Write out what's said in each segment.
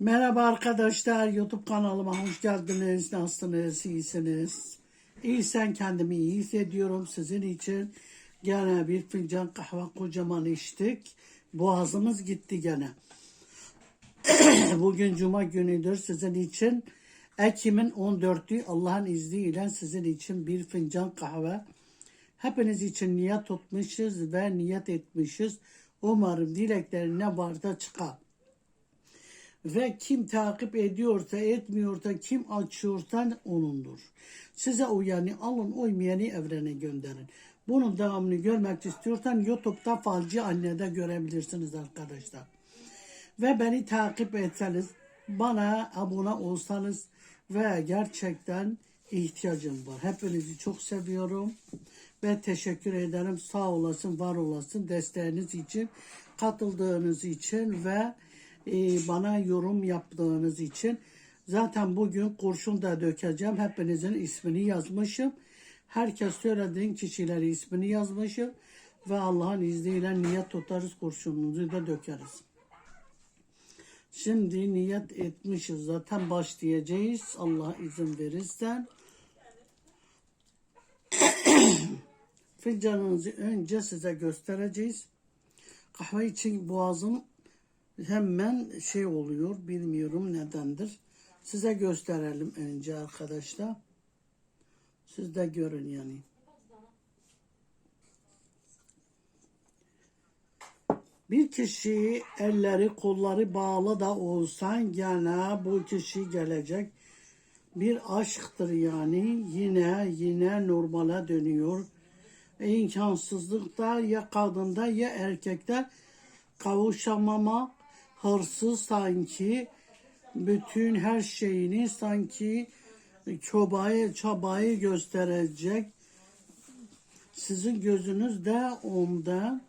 Merhaba arkadaşlar, YouTube kanalıma hoş geldiniz. Nasılsınız, iyisiniz? İyisen kendimi iyi hissediyorum. Sizin için gene bir fincan kahve kocaman içtik. Boğazımız gitti gene. Bugün cuma günüdür sizin için. Ekim'in 14'ü Allah'ın izniyle sizin için bir fincan kahve. Hepiniz için niyet tutmuşuz ve niyet etmişiz. Umarım dileklerin ne varsa çıkar ve kim takip ediyorsa etmiyorsa kim açıyorsa onundur. Size uyanı alın uymayanı evrene gönderin. Bunun devamını görmek istiyorsan YouTube'da Falcı Anne'de görebilirsiniz arkadaşlar. Ve beni takip etseniz, bana abone olsanız ve gerçekten ihtiyacım var. Hepinizi çok seviyorum ve teşekkür ederim. Sağ olasın, var olasın desteğiniz için, katıldığınız için ve e, bana yorum yaptığınız için. Zaten bugün kurşun da dökeceğim. Hepinizin ismini yazmışım. Herkes söylediğin kişileri ismini yazmışım. Ve Allah'ın izniyle niyet tutarız kurşununuzu da dökeriz. Şimdi niyet etmişiz zaten başlayacağız. Allah izin verirse. Fincanınızı önce size göstereceğiz. Kahve için boğazım hemen şey oluyor. Bilmiyorum nedendir. Size gösterelim önce arkadaşlar. Siz de görün yani. Bir kişi elleri kolları bağlı da olsan gene bu kişi gelecek. Bir aşktır yani yine yine normale dönüyor. E, imkansızlıkta ya kadında ya erkekte kavuşamama hırsız sanki bütün her şeyini sanki çobayı çabayı gösterecek. Sizin gözünüz de onda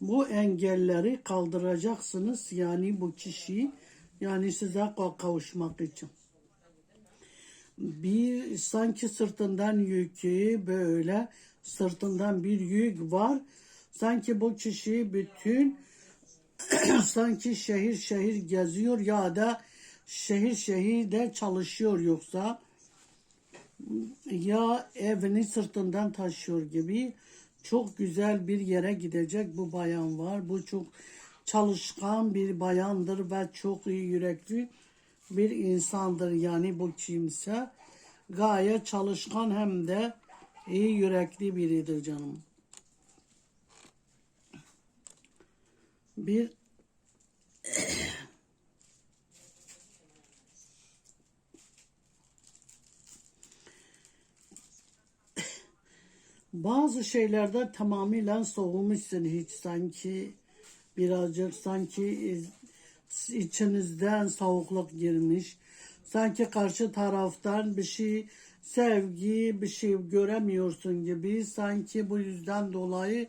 bu engelleri kaldıracaksınız yani bu kişiyi yani size kavuşmak için. Bir sanki sırtından yükü böyle sırtından bir yük var. Sanki bu kişi bütün sanki şehir şehir geziyor ya da şehir şehir de çalışıyor yoksa ya evini sırtından taşıyor gibi çok güzel bir yere gidecek bu bayan var. Bu çok çalışkan bir bayandır ve çok iyi yürekli bir insandır yani bu kimse. Gayet çalışkan hem de iyi yürekli biridir canım. Bir bazı şeylerde tamamıyla soğumuşsun hiç sanki birazcık sanki içinizden soğukluk girmiş. Sanki karşı taraftan bir şey sevgi bir şey göremiyorsun gibi sanki bu yüzden dolayı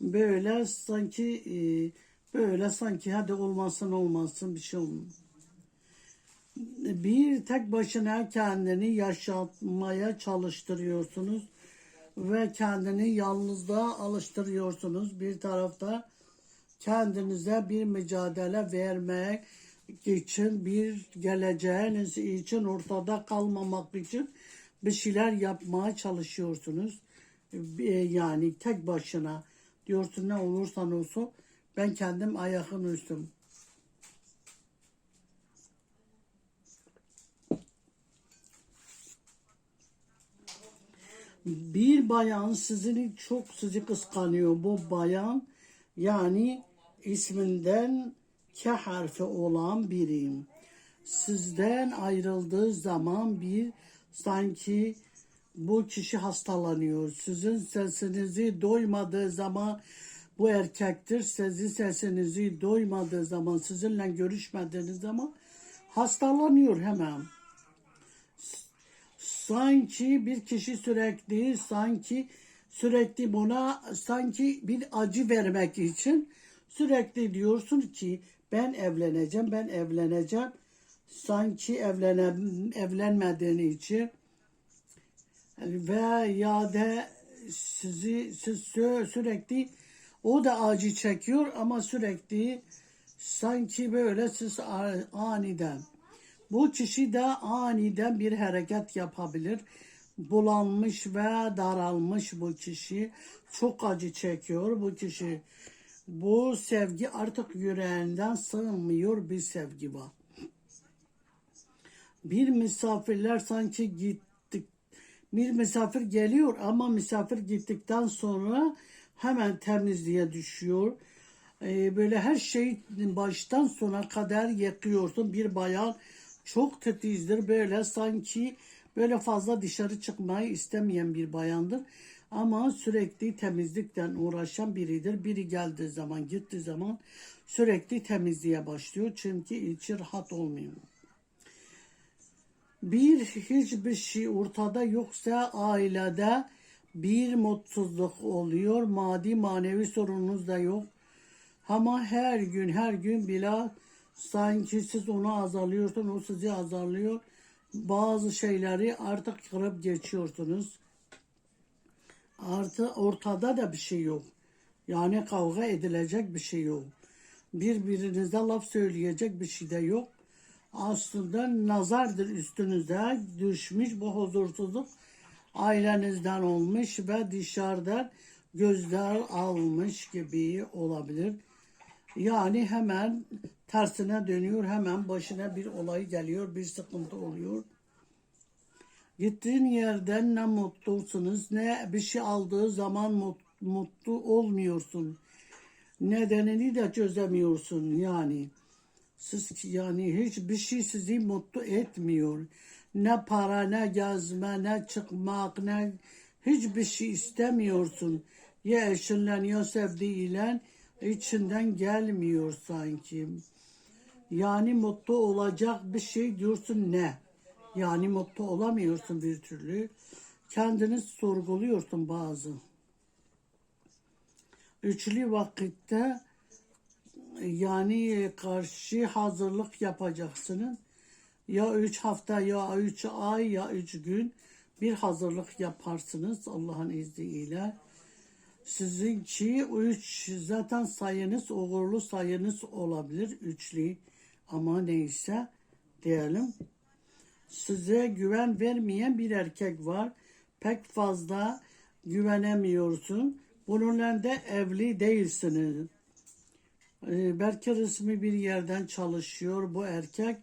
böyle sanki e, böyle sanki hadi olmasın olmasın bir şey olmaz. Bir tek başına kendini yaşatmaya çalıştırıyorsunuz ve kendini yalnızlığa alıştırıyorsunuz. Bir tarafta kendinize bir mücadele vermek için bir geleceğiniz için ortada kalmamak için bir şeyler yapmaya çalışıyorsunuz. Yani tek başına diyorsun ne olursan olsun ben kendim ayakın üstüm. Bir bayan sizin çok sizi kıskanıyor. Bu bayan yani isminden K harfi olan biriyim. Sizden ayrıldığı zaman bir sanki bu kişi hastalanıyor. Sizin sesinizi doymadığı zaman bu erkektir. Sizin sesinizi doymadığı zaman, sizinle görüşmediğiniz zaman hastalanıyor hemen. Sanki bir kişi sürekli, sanki sürekli buna sanki bir acı vermek için sürekli diyorsun ki ben evleneceğim, ben evleneceğim. Sanki evlene, evlenmediğini için ve ya da sizi siz sürekli o da acı çekiyor ama sürekli Sanki böyle siz aniden. Bu kişi de aniden bir hareket yapabilir. Bulanmış ve daralmış bu kişi. Çok acı çekiyor bu kişi. Bu sevgi artık yüreğinden sığmıyor bir sevgi var. Bir misafirler sanki gittik. Bir misafir geliyor ama misafir gittikten sonra hemen temizliğe düşüyor. Ee, böyle her şeyi baştan sona kadar yakıyorsun. Bir bayan çok titizdir böyle sanki böyle fazla dışarı çıkmayı istemeyen bir bayandır. Ama sürekli temizlikten uğraşan biridir. Biri geldiği zaman gittiği zaman sürekli temizliğe başlıyor. Çünkü içi rahat olmuyor. Bir hiçbir şey ortada yoksa ailede bir mutsuzluk oluyor. Maddi manevi sorununuz da yok. Ama her gün her gün bile sanki siz onu azalıyorsun, o sizi azalıyor. Bazı şeyleri artık kırıp geçiyorsunuz. Artı ortada da bir şey yok. Yani kavga edilecek bir şey yok. Birbirinize laf söyleyecek bir şey de yok. Aslında nazardır üstünüze düşmüş bu huzursuzluk ailenizden olmuş ve dışarıdan gözler almış gibi olabilir. Yani hemen tersine dönüyor, hemen başına bir olay geliyor, bir sıkıntı oluyor. Gittiğin yerden ne mutlusunuz, ne bir şey aldığı zaman mut- mutlu olmuyorsun. Nedenini de çözemiyorsun yani. Siz yani hiçbir şey sizi mutlu etmiyor. Ne para, ne gezme, ne çıkmak, ne hiçbir şey istemiyorsun. Ya eşinle ya sevdiğiyle içinden gelmiyor sanki. Yani mutlu olacak bir şey diyorsun ne? Yani mutlu olamıyorsun bir türlü. Kendini sorguluyorsun bazı. Üçlü vakitte yani karşı hazırlık yapacaksınız. Ya üç hafta ya üç ay ya üç gün bir hazırlık yaparsınız Allah'ın izniyle. Sizinki üç zaten sayınız uğurlu sayınız olabilir üçlü ama neyse diyelim. Size güven vermeyen bir erkek var. Pek fazla güvenemiyorsun. Bununla da evli değilsiniz. Ee, belki resmi bir yerden çalışıyor bu erkek.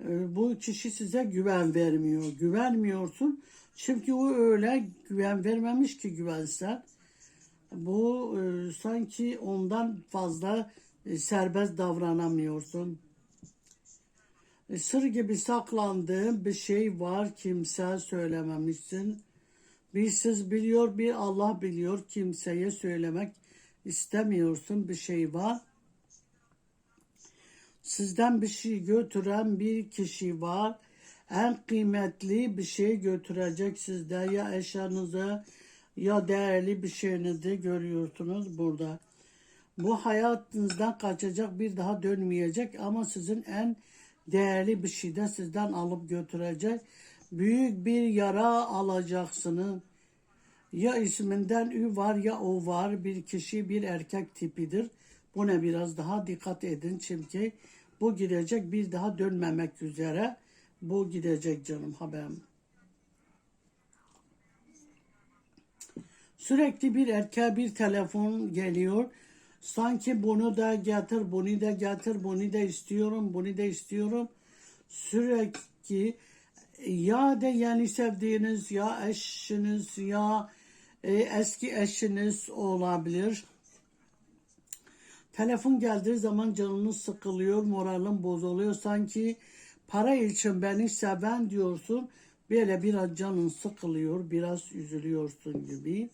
Ee, bu kişi size güven vermiyor. Güvenmiyorsun. Çünkü o öyle güven vermemiş ki güvensen. Bu e, sanki ondan fazla e, serbest davranamıyorsun. E, sır gibi saklandığın bir şey var kimse söylememişsin. Bir siz biliyor bir Allah biliyor kimseye söylemek istemiyorsun bir şey var. Sizden bir şey götüren bir kişi var. En kıymetli bir şey götürecek sizde ya eşyanızı ya değerli bir şeyinizi görüyorsunuz burada. Bu hayatınızdan kaçacak bir daha dönmeyecek ama sizin en değerli bir şey de sizden alıp götürecek. Büyük bir yara alacaksınız. Ya isminden ü var ya o var. Bir kişi bir erkek tipidir. Buna biraz daha dikkat edin çünkü bu gidecek bir daha dönmemek üzere. Bu gidecek canım haberim. Sürekli bir erkeğe bir telefon geliyor. Sanki bunu da getir, bunu da getir, bunu da istiyorum, bunu da istiyorum. Sürekli ya da yeni sevdiğiniz ya eşiniz ya e, eski eşiniz olabilir. Telefon geldiği zaman canınız sıkılıyor, moralin bozuluyor. Sanki para için beni seven diyorsun. Böyle biraz canın sıkılıyor, biraz üzülüyorsun gibi.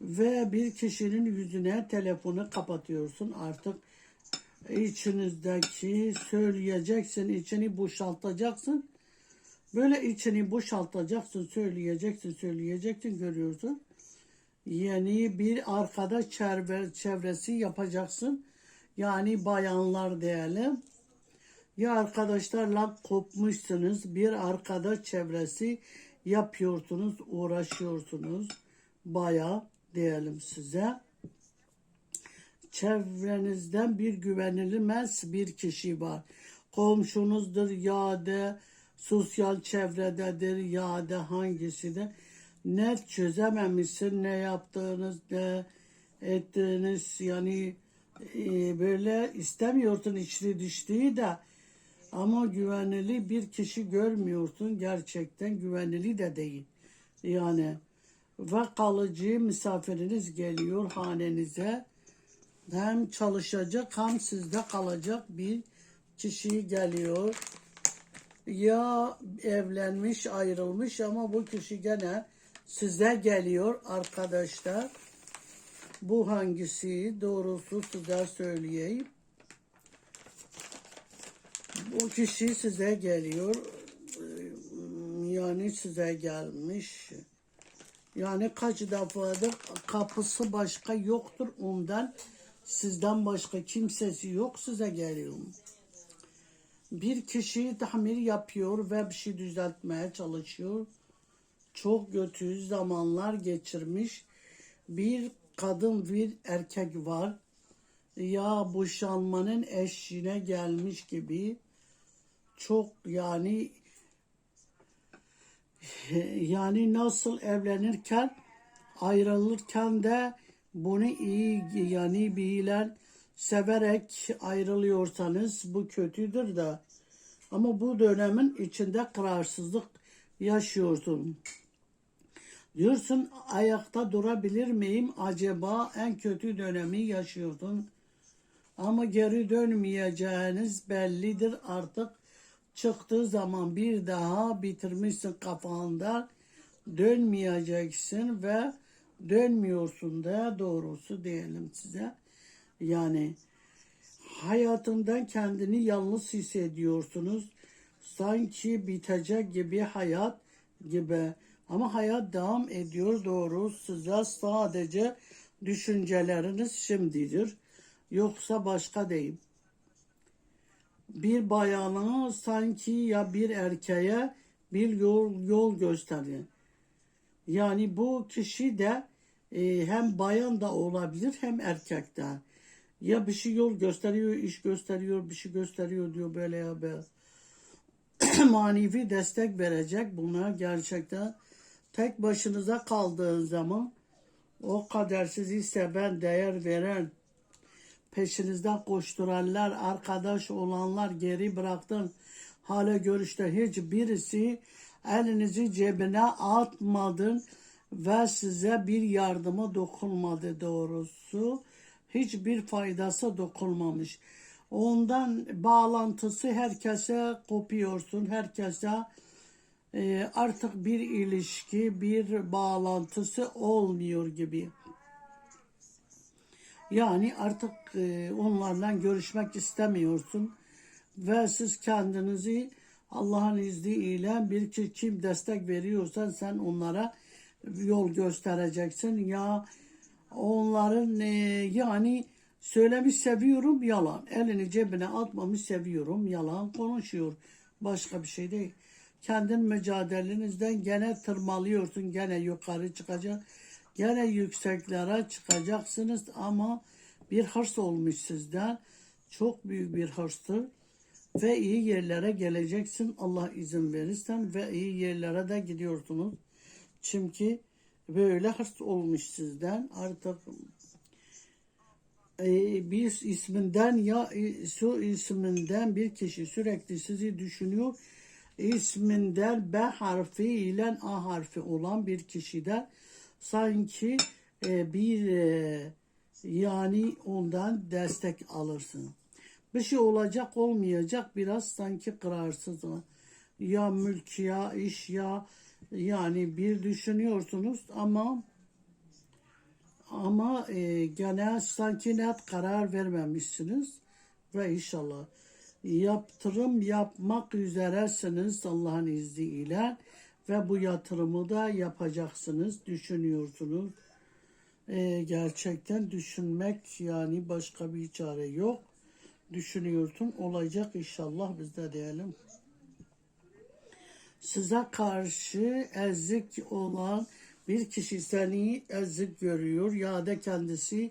Ve bir kişinin yüzüne telefonu kapatıyorsun. Artık içinizdeki söyleyeceksin, içini boşaltacaksın. Böyle içini boşaltacaksın, söyleyeceksin, söyleyeceksin görüyorsun. Yeni bir arkadaş çevre, çevresi yapacaksın. Yani bayanlar diyelim. Ya arkadaşlarla kopmuşsunuz. Bir arkadaş çevresi yapıyorsunuz, uğraşıyorsunuz. Baya diyelim size. çevrenizden bir güvenilmez bir kişi var. Komşunuzdur ya da sosyal çevrededir ya da hangisi de net çözememişsin ne yaptığınız ne ettiğiniz yani e, böyle istemiyorsun içli dışlıyı da. Ama güvenilir bir kişi görmüyorsun gerçekten güvenilir de değil. Yani ve kalıcı misafiriniz geliyor hanenize. Hem çalışacak hem sizde kalacak bir kişi geliyor. Ya evlenmiş ayrılmış ama bu kişi gene size geliyor arkadaşlar. Bu hangisi doğrusu size söyleyeyim. Bu kişi size geliyor. Ee, Yani size gelmiş. Yani kaç defadır kapısı başka yoktur ondan. Sizden başka kimsesi yok size geliyor bir kişi tamir yapıyor ve bir şey düzeltmeye çalışıyor. Çok kötü zamanlar geçirmiş. Bir kadın bir erkek var. Ya boşanmanın eşiğine gelmiş gibi. Çok yani yani nasıl evlenirken ayrılırken de bunu iyi yani bilen severek ayrılıyorsanız bu kötüdür de ama bu dönemin içinde kararsızlık yaşıyorsun. Diyorsun ayakta durabilir miyim acaba en kötü dönemi yaşıyordun. Ama geri dönmeyeceğiniz bellidir artık. Çıktığı zaman bir daha bitirmişsin kafanda. Dönmeyeceksin ve dönmüyorsun da doğrusu diyelim size. Yani hayatından kendini yalnız hissediyorsunuz. Sanki bitecek gibi hayat gibi. Ama hayat devam ediyor doğru. Size sadece düşünceleriniz şimdidir. Yoksa başka değil. Bir bayana sanki ya bir erkeğe bir yol, yol gösteriyor. Yani bu kişi de e, hem bayan da olabilir hem erkek de. Ya bir şey yol gösteriyor, iş gösteriyor, bir şey gösteriyor diyor böyle ya be. Manevi destek verecek buna gerçekten. Tek başınıza kaldığın zaman o kadar sizi seven, değer veren, peşinizden koşturanlar, arkadaş olanlar geri bıraktın. Hala görüşte hiçbirisi elinizi cebine atmadın ve size bir yardıma dokunmadı doğrusu hiçbir faydası dokunmamış. Ondan bağlantısı herkese kopuyorsun, herkese e, artık bir ilişki, bir bağlantısı olmuyor gibi. Yani artık e, onlarla görüşmek istemiyorsun ve siz kendinizi Allah'ın izniyle bir ki kim destek veriyorsan sen onlara yol göstereceksin ya onların e, yani söylemiş seviyorum yalan. Elini cebine atmamış seviyorum yalan konuşuyor. Başka bir şey değil. Kendin mücadelenizden gene tırmalıyorsun. Gene yukarı çıkacak. Gene yükseklere çıkacaksınız ama bir hırs olmuş sizden. Çok büyük bir hırstır. Ve iyi yerlere geleceksin Allah izin verirsen ve iyi yerlere de gidiyorsunuz. Çünkü böyle hırs olmuş sizden artık e, bir isminden ya e, su isminden bir kişi sürekli sizi düşünüyor isminden B harfi ile A harfi olan bir kişide sanki e, bir e, yani ondan destek alırsın. Bir şey olacak olmayacak biraz sanki kararsız. Ya mülk ya iş ya yani bir düşünüyorsunuz ama ama e, gene sanki net karar vermemişsiniz ve inşallah yaptırım yapmak üzeresiniz Allah'ın izniyle ve bu yatırımı da yapacaksınız, düşünüyorsunuz. E, gerçekten düşünmek yani başka bir çare yok. Düşünüyorsun olacak inşallah biz de diyelim size karşı ezik olan bir kişi seni ezik görüyor ya da kendisi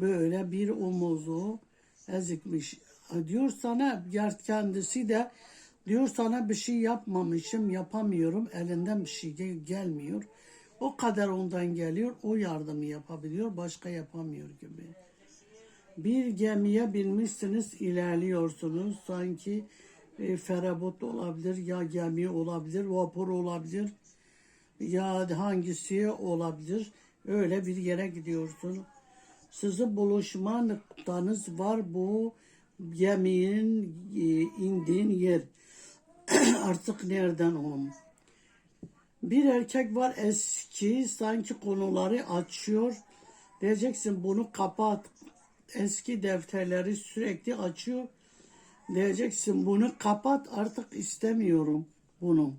böyle bir omuzu ezikmiş. Diyor sana kendisi de diyor sana bir şey yapmamışım, yapamıyorum. Elinden bir şey gel- gelmiyor. O kadar ondan geliyor. O yardımı yapabiliyor. Başka yapamıyor gibi. Bir gemiye binmişsiniz, ilerliyorsunuz. Sanki e, feribot olabilir, ya gemi olabilir, vapur olabilir, ya hangisi olabilir. Öyle bir yere gidiyorsun. Sizin buluşma noktanız var bu geminin e, indiğin yer. Artık nereden onun? Bir erkek var eski sanki konuları açıyor. Diyeceksin bunu kapat. Eski defterleri sürekli açıyor. Diyeceksin bunu kapat artık istemiyorum bunu.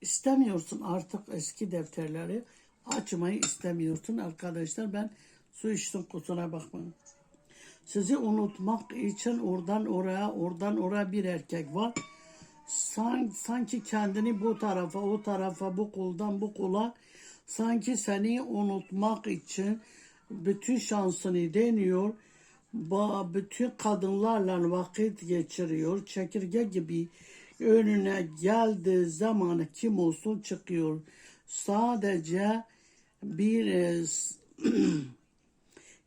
İstemiyorsun artık eski defterleri açmayı istemiyorsun arkadaşlar. Ben su içtim kusura bakmayın. Sizi unutmak için oradan oraya, oradan oraya bir erkek var. San- sanki kendini bu tarafa, o tarafa, bu koldan bu kola sanki seni unutmak için bütün şansını deniyor. Bütün kadınlarla vakit geçiriyor. Çekirge gibi önüne geldiği zaman kim olsun çıkıyor. Sadece bir e,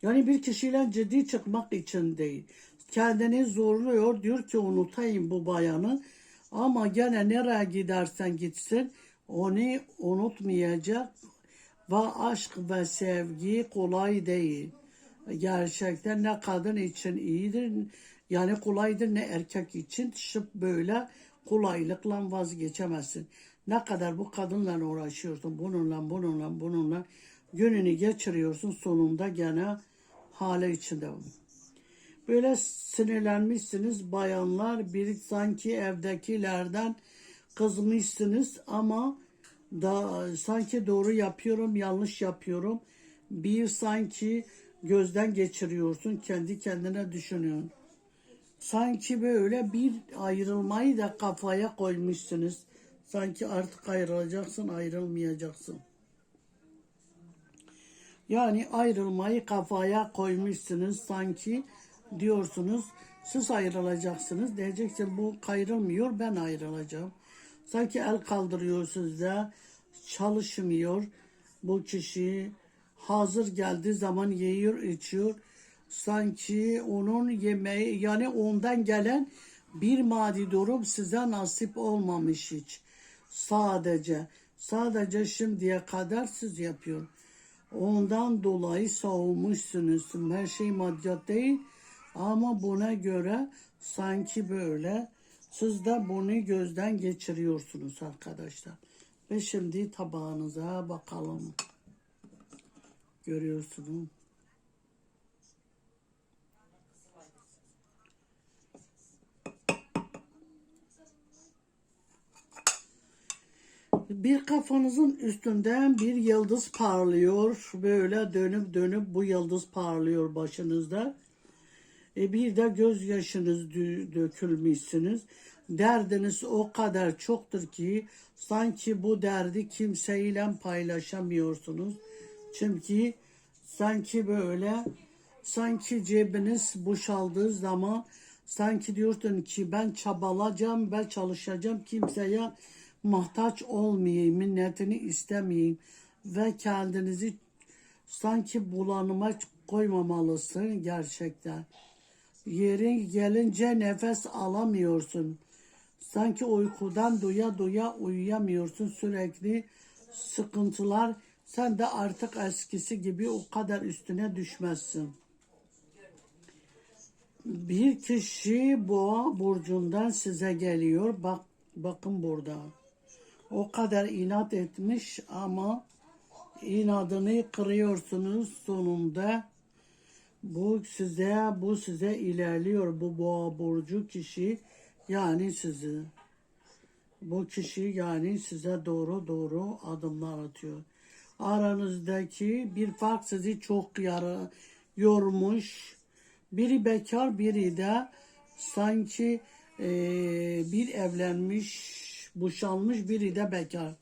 yani bir kişiyle ciddi çıkmak için değil. Kendini zorluyor. Diyor ki unutayım bu bayanı. Ama gene nereye gidersen gitsin onu unutmayacak. Ve aşk ve sevgi kolay değil. Gerçekten ne kadın için iyidir yani kolaydır ne erkek için şıp böyle kolaylıkla vazgeçemezsin. Ne kadar bu kadınla uğraşıyorsun bununla bununla bununla gününü geçiriyorsun sonunda gene hale içinde. Böyle sinirlenmişsiniz bayanlar bir sanki evdekilerden kızmışsınız ama da sanki doğru yapıyorum yanlış yapıyorum bir sanki gözden geçiriyorsun kendi kendine düşünüyorsun sanki böyle bir ayrılmayı da kafaya koymuşsunuz. Sanki artık ayrılacaksın ayrılmayacaksın. Yani ayrılmayı kafaya koymuşsunuz. Sanki diyorsunuz siz ayrılacaksınız. Diyeceksin bu ayrılmıyor ben ayrılacağım. Sanki el kaldırıyorsunuz da çalışmıyor bu kişi. Hazır geldiği zaman yiyor içiyor sanki onun yemeği yani ondan gelen bir maddi durum size nasip olmamış hiç. Sadece sadece şimdiye kadar siz yapıyor. Ondan dolayı soğumuşsunuz. Her şey maddiyat değil ama buna göre sanki böyle siz de bunu gözden geçiriyorsunuz arkadaşlar. Ve şimdi tabağınıza bakalım. Görüyorsunuz. Bir kafanızın üstünden bir yıldız parlıyor. Böyle dönüp dönüp bu yıldız parlıyor başınızda. E bir de gözyaşınız dö- dökülmüşsünüz. Derdiniz o kadar çoktur ki sanki bu derdi kimseyle paylaşamıyorsunuz. Çünkü sanki böyle sanki cebiniz boşaldığı zaman sanki diyorsun ki ben çabalacağım, ben çalışacağım kimseye muhtaç olmayayım, minnetini istemeyeyim ve kendinizi sanki bulanıma koymamalısın gerçekten. Yerin gelince nefes alamıyorsun. Sanki uykudan duya duya uyuyamıyorsun sürekli sıkıntılar. Sen de artık eskisi gibi o kadar üstüne düşmezsin. Bir kişi boğa burcundan size geliyor. Bak bakın burada. O kadar inat etmiş ama inadını kırıyorsunuz sonunda. Bu size bu size ilerliyor bu boğa burcu kişi yani sizi. Bu kişi yani size doğru doğru adımlar atıyor. Aranızdaki bir fark sizi çok yara, yormuş. Biri bekar, biri de sanki eee, bir evlenmiş boşanmış, biri de bekar.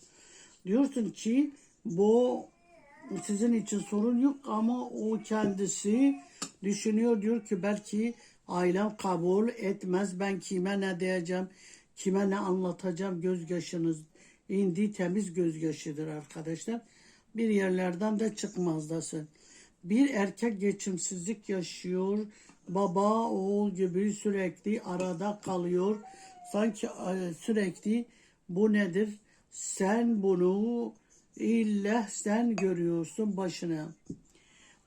Diyorsun ki bu sizin için sorun yok ama o kendisi düşünüyor diyor ki belki ailem kabul etmez. Ben kime ne diyeceğim kime ne anlatacağım gözyaşınız. İndi temiz gözyaşıdır arkadaşlar. Bir yerlerden de çıkmazdasın bir erkek geçimsizlik yaşıyor. Baba oğul gibi sürekli arada kalıyor. Sanki e, sürekli bu nedir sen bunu illa sen görüyorsun başına.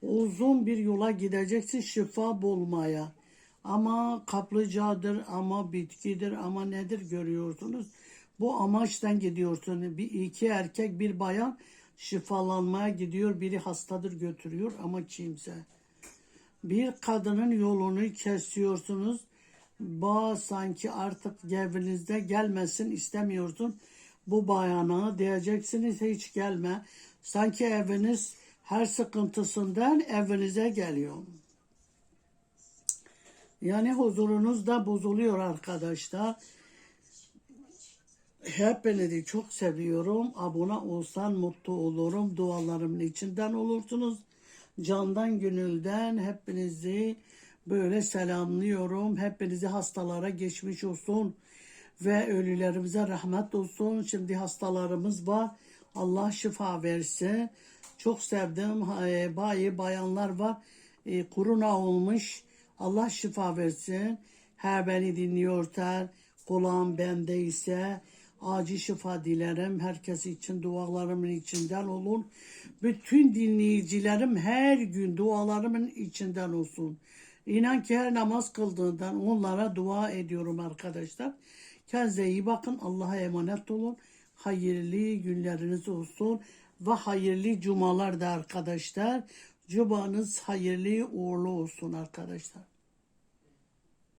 Uzun bir yola gideceksin şifa bulmaya. Ama kaplıcadır, ama bitkidir, ama nedir görüyorsunuz. Bu amaçtan gidiyorsun. Bir iki erkek, bir bayan şifalanmaya gidiyor. Biri hastadır götürüyor ama kimse. Bir kadının yolunu kesiyorsunuz. Ba sanki artık evinizde gelmesin istemiyorsun. Bu bayana diyeceksiniz hiç gelme. Sanki eviniz her sıkıntısından evinize geliyor. Yani huzurunuz da bozuluyor arkadaşlar. Hepinizi çok seviyorum. Abone olsan mutlu olurum. Dualarımın içinden olursunuz. Candan gönülden hepinizi böyle selamlıyorum. Hepinizi hastalara geçmiş olsun ve ölülerimize rahmet olsun. Şimdi hastalarımız var. Allah şifa versin. Çok sevdim. E, bayi bayanlar var. E, kuruna olmuş. Allah şifa versin. Her beni dinliyorlar. Kulağım bendeyse acil şifa dilerim. Herkes için dualarımın içinden olun. Bütün dinleyicilerim her gün dualarımın içinden olsun. İnan ki her namaz kıldığından onlara dua ediyorum arkadaşlar. Kendinize iyi bakın. Allah'a emanet olun. Hayırlı günleriniz olsun. Ve hayırlı cumalar da arkadaşlar. Cumanız hayırlı uğurlu olsun arkadaşlar.